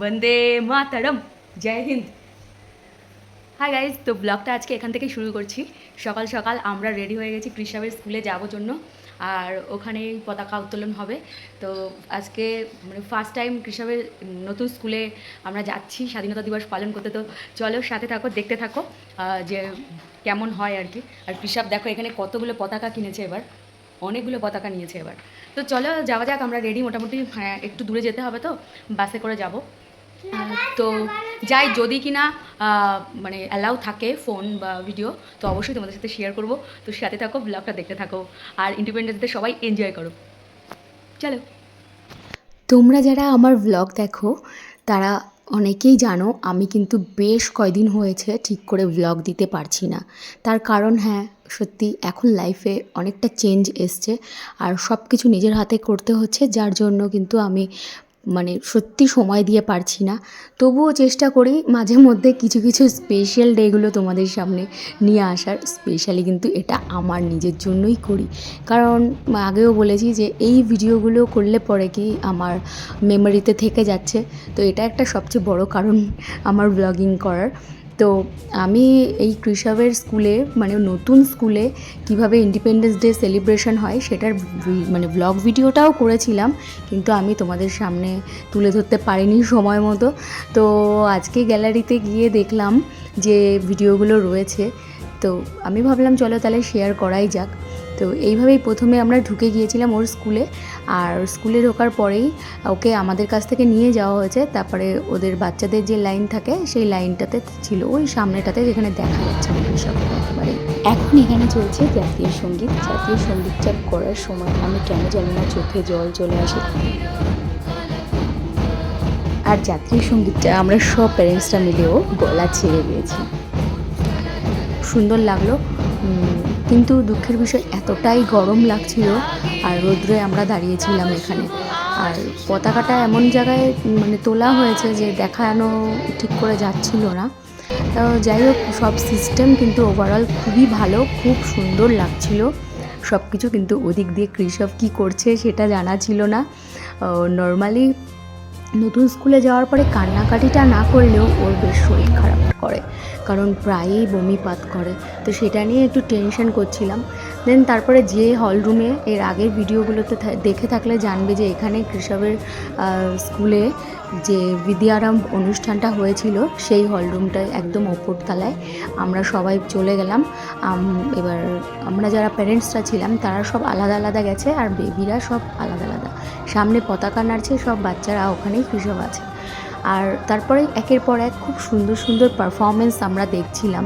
বন্দে মাতারম জয় হিন্দ hi guys তো ব্লগটা আজকে এখান থেকে শুরু করছি। সকাল সকাল আমরা রেডি হয়ে গেছি কৃষাবের স্কুলে যাব জন্য। আর ওখানে পতাকা উত্তোলন হবে। তো আজকে মানে ফার্স্ট টাইম কৃষাবের নতুন স্কুলে আমরা যাচ্ছি, স্বাধীনতা দিবস পালন করতে। তো চলো সাথে থাকো, দেখতে থাকো যে কেমন হয় আর কি। আর কৃষাব, দেখো এখানে কতগুলো পতাকা কিনেছে এবার। অনেকগুলো পতাকা নিয়েছে এবার। তো চলো যাওয়া যাক আমরা রেডি মোটামুটি হ্যাঁ, একটু দূরে যেতে হবে তো বাসে করে যাব। তো যাই যদি কিনা মানে অ্যালাউ থাকে ফোন বা ভিডিও তো অবশ্যই তোমাদের সাথে শেয়ার করব। তো সাথে থাকো ব্লগটা দেখতে থাকো আর ইন্ডিপেন্ডেন্স ডে সবাই এনজয় করো। চলো। তোমরা যারা আমার ব্লগ দেখো তারা অনেকেই জানো, আমি কিন্তু বেশ কয়দিন হয়েছে ঠিক করে ব্লগ দিতে পারছি না। তার কারণ হ্যাঁ সত্যি এখন লাইফে অনেকটা চেঞ্জ এসছে। আর সব কিছু নিজের হাতে করতে হচ্ছে, যার জন্য কিন্তু আমি মানে সত্যি সময় দিয়ে পারছি না। তবুও চেষ্টা করি মাঝে মধ্যে কিছু কিছু স্পেশাল ডেগুলো তোমাদের সামনে নিয়ে আসার। স্পেশালি কিন্তু এটা আমার নিজের জন্যই করি। কারণ আগেও বলেছি যে এই ভিডিওগুলো করলে পরে কি আমার মেমোরিতে থেকে যাচ্ছে। তো এটা একটা সবচেয়ে বড় কারণ আমার ব্লগিং করার। তো আমি এই কৃষবের স্কুলে মানে নতুন স্কুলে কীভাবে ইন্ডিপেন্ডেন্স ডে সেলিব্রেশন হয় সেটার মানে ব্লগ ভিডিওটাও করেছিলাম, কিন্তু আমি তোমাদের সামনে তুলে ধরতে পারিনি সময় মতো। তো আজকে গ্যালারিতে গিয়ে দেখলাম যে ভিডিওগুলো রয়েছে, তো আমি ভাবলাম চলো তাহলে শেয়ার করাই যাক। তো এইভাবেই প্রথমে আমরা ঢুকে গিয়েছিলাম ওর স্কুলে। আর স্কুলে ঢোকার পরেই ওকে আমাদের কাছ থেকে নিয়ে যাওয়া হয়েছে। তারপরে ওদের বাচ্চাদের যে লাইন থাকে, সেই লাইনটাতে ছিল ওই সামনেটাতে যেখানে দেখা যাচ্ছে সব একেবারে এখন এখানে চলছে জাতীয় সংগীত। জাতীয় সঙ্গীতটা করার সময় আমি কেন জানি না চোখে জল চলে আসে। আর জাতীয় সঙ্গীতটা আমরা সব প্যারেন্টসরা মিলেও গলা ছেড়ে দিয়েছি সুন্দর লাগল। কিন্তু দুঃখের বিষয় এতটাই গরম লাগছিল আর রোদ্রে আমরা দাঁড়িয়েছিলাম এখানে। আর পতাকাটা এমন জায়গায় মানে তোলা হয়েছে যে দেখানো ঠিক করে যাচ্ছিল না। তো যাই হোক, সব সিস্টেম কিন্তু ওভারঅল খুবই ভালো, খুব সুন্দর লাগছিল। সব কিছু কিন্তু ওদিক দিয়ে কৃষক কী করছে সেটা জানা ছিল না। নর্মালি নতুন স্কুলে যাওয়ার পরে কান্নাকাটিটা না করলেও ওর বেশ শরীর খারাপ করে, কারণ প্রায়ই বমিপাত করে। তো সেটা নিয়ে একটু টেনশন করছিলাম। দেন তারপরে যে হল রুমে এর আগের ভিডিওগুলোতে দেখে থাকলে জানবে যে এখানে কৃষবের স্কুলে যে বিদ্যারাম অনুষ্ঠানটা হয়েছিল, সেই হল রুমটায় একদম ওপর তলায়। আমরা সবাই চলে গেলাম। এবার আমরা যারা প্যারেন্টসরা ছিলাম, তারা সব আলাদা আলাদা গেছে আর বেবিরা সব আলাদা আলাদা। সামনে পতাকা নাড়ছে, সব বাচ্চারা ওখানেই কৃষক আছে। আর তারপরে একের পর এক খুব সুন্দর সুন্দর পারফরমেন্স আমরা দেখছিলাম।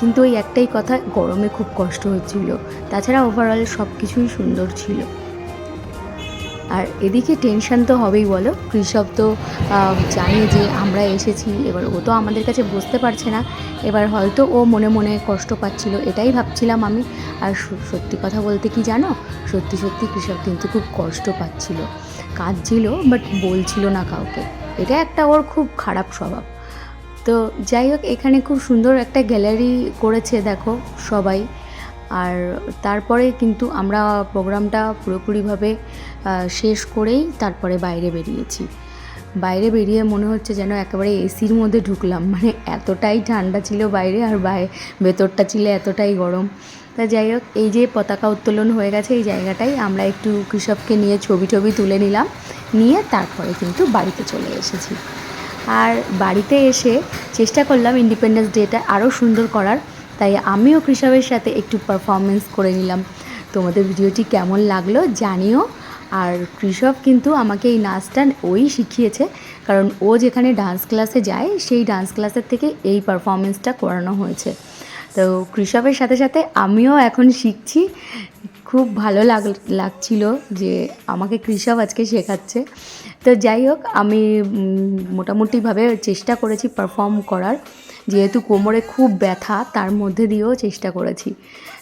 কিন্তু ওই একটাই কথা, গরমে খুব কষ্ট হচ্ছিল। তাছাড়া ওভারঅল সব কিছুই সুন্দর ছিল। আর এদিকে টেনশন তো হবেই বলো। কৃষক তো জানে যে আমরা এসেছি, এবার ও তো আমাদের কাছে বুঝতে পারছে না। এবার হয়তো ও মনে মনে কষ্ট পাচ্ছিল, এটাই ভাবছিলাম আমি। আর সত্যি কথা বলতে কি জানো? সত্যি সত্যি কৃষক কিন্তু খুব কষ্ট পাচ্ছিল। কাঁদছিল বাট বলছিল না কাউকে। এটা একটা ওর খুব খারাপ স্বভাব। তো যাই হোক, এখানে খুব সুন্দর একটা গ্যালারি করেছে, দেখো, সবাই। আর তারপরে কিন্তু আমরা প্রোগ্রামটা পুরোপুরিভাবে শেষ করেই তারপরে বাইরে বেরিয়েছি। বাইরে বেরিয়ে মনে হচ্ছে যেন একেবারে এসির মধ্যে ঢুকলাম। মানে এতটাই ঠান্ডা ছিল বাইরে আর বাই, ভেতরটা ছিল এতটাই গরম। তা যাই হোক, এই যে পতাকা উত্তোলন হয়ে গেছে এই জায়গাটাই আমরা একটু কৃষককে নিয়ে ছবি টবি তুলে নিলাম। নিয়ে তারপরে কিন্তু বাড়িতে চলে এসেছি। আর বাড়িতে এসে চেষ্টা করলাম ইন্ডিপেন্ডেন্স ডেটা আরও সুন্দর করার। তাই আমিও কৃষকের সাথে একটু পারফরমেন্স করে নিলাম। তোমাদের ভিডিওটি কেমন লাগল জানিও। আর কৃষক কিন্তু আমাকে এই নাচটা ওই শিখিয়েছে, কারণ ও যেখানে ডান্স ক্লাসে যায়, সেই ডান্স ক্লাসের থেকে এই পারফরমেন্সটা করানো হয়েছে। তো কৃষকের সাথে সাথে আমিও এখন শিখছি। খুব ভালো লাগ, লাগছিল যে আমাকে কৃষক আজকে শেখাচ্ছে। তো যাই হোক, আমি মোটামুটিভাবে চেষ্টা করেছি পারফর্ম করার। যেহেতু কোমরে খুব ব্যথা, তার মধ্যে দিয়েও চেষ্টা করেছি।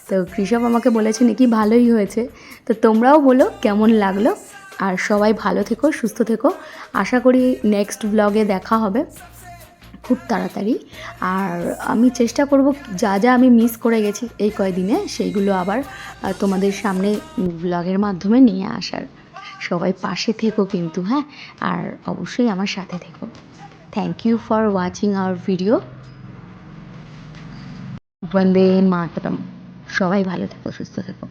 তো কৃষক আমাকে বলেছে নাকি ভালোই হয়েছে। তো তোমরাও বলো কেমন লাগল। আর সবাই ভালো থেকো, সুস্থ থেকো। আশা করি নেক্সট ব্লগে দেখা হবে খুব তাড়াতাড়ি। আর আমি চেষ্টা করব যা যা আমি মিস করে গেছি এই কয়দিনে, সেইগুলো আবার তোমাদের সামনে ব্লগের মাধ্যমে নিয়ে আসার। সবাই পাশে থেকো কিন্তু হ্যাঁ? আর অবশ্যই আমার সাথে থেকো। Thank you for watching our video Vande Mataram. সবাই ভালো থেকো সুস্থ থেকো।